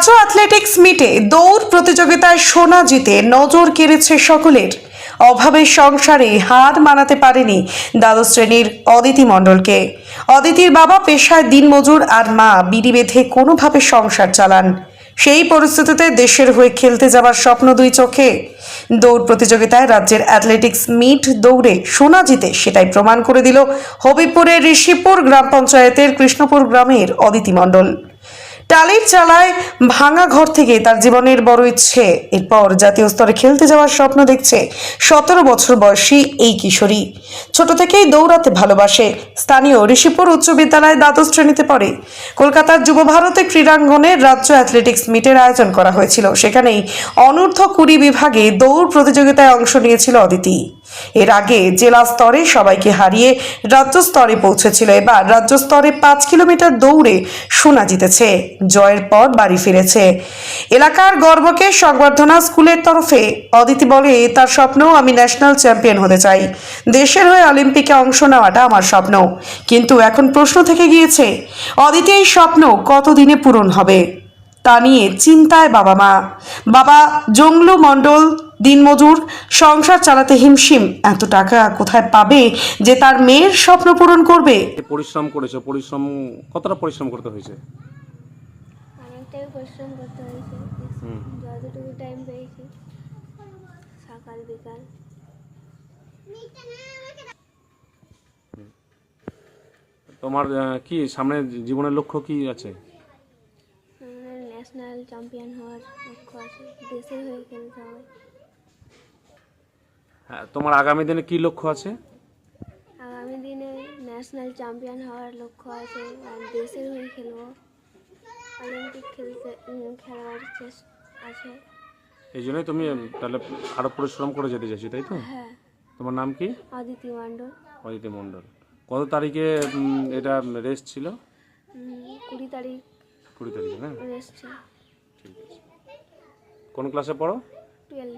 রাজ্য অ্যাথলেটিক্স মিটে দৌড় প্রতিযোগিতায় সোনা জিতে নজর কেড়েছে সকলের। অভাবের সংসারে হার মানাতে পারেনি দ্বাদশ শ্রেণির অদিতি মণ্ডলকে। অদিতির বাবা পেশায় দিনমজুর আর মা বিড়ি বেঁধে কোনোভাবে সংসার চালান। সেই পরিস্থিতিতে দেশের হয়ে খেলতে যাওয়ার স্বপ্ন দুই চোখে। দৌড় প্রতিযোগিতায় রাজ্যের অ্যাথলেটিক্স মিট দৌড়ে সোনা জিতে সেটাই প্রমাণ করে দিল হবিবপুরের ঋষিপুর গ্রাম পঞ্চায়েতের কৃষ্ণপুর গ্রামের অদিতি মণ্ডল। টালির চালায় ভাঙা ঘর থেকে তার জীবনের বড় ইচ্ছে। এরপর জাতীয় স্তরে খেলতে যাওয়ার স্বপ্ন দেখছে সতেরো বছর বয়সী এই কিশোরী। ছোট থেকেই দৌড়াতে ভালোবাসে। স্থানীয় ঋষিপুর উচ্চ বিদ্যালয়ে দ্বাদশ শ্রেণীতে পড়ে। কলকাতার যুব ভারতে ক্রীড়াঙ্গনে রাজ্য অ্যাথলেটিক্স মিটের আয়োজন করা হয়েছিল। সেখানেই অনূর্ধ্ব কুড়ি বিভাগে দৌড় প্রতিযোগিতায় অংশ নিয়েছিল অদিতি। এর আগে জেলা স্তরে সবাইকে হারিয়ে রাজ্য স্তরে পৌঁছেছিল। এবার রাজ্য স্তরে পাঁচ কিলোমিটার দৌড়ে সোনা জিতেছে। জয়ের পর বাড়ি ফিরেছে। এলাকার গর্বকে সংবর্ধনা স্কুলের তরফে অদিতি বলে, তার স্বপ্ন আমি ন্যাশনাল চ্যাম্পিয়ন হতে চাই। দেশের হয়ে অলিম্পিকে অংশ নেওয়াটা আমার স্বপ্ন। কিন্তু এখন প্রশ্ন থেকে গিয়েছে, অদিতি, এই স্বপ্ন কতদিনে পূরণ হবে? তা নিয়ে চিন্তায় বাবা মা। বাবা জংলু মণ্ডল দিনমজুর সংসার চালাতে হিমশিম। এত টাকা কোথায় পাবে যে তার মেয়ের স্বপ্ন পূরণ করবে? পরিশ্রম করেছ পরিশ্রম কতটা পরিশ্রম করতে হয়েছে? অনেকটাই পরিশ্রম করতে হয়েছে। যতটুকু টাইম পেয়েছি সকাল বিকাল। তোমার কি সামনে জীবনের লক্ষ্য কি আছে? ন্যাশনাল চ্যাম্পিয়ন হওয়ার লক্ষ্য আছে। দেশের হয়ে খেলতে হবে। হ্যাঁ তোমার আগামী দিনে কি লক্ষ্য আছে? আগামী দিনে ন্যাশনাল চ্যাম্পিয়ন হওয়ার লক্ষ্য আছে। আর দেশের হয়ে খেলব। অলিম্পিক খেলতে খেলার চেষ্টা আছে। এই জন্যই তুমি তাহলে আরও পরিশ্রম করে যেতে চাইছো তাই তো? হ্যাঁ। তোমার নাম কি? অদিতি মণ্ডল। অদিতি মণ্ডল। কত তারিখে উম, এটা রেস্ট ছিল? উম, কুড়ি তারিখ। কুড়ি তারিখে না? রেস্ট ছিল। ঠিক আছে। কোন ক্লাসে পড়ো? টুয়েলভ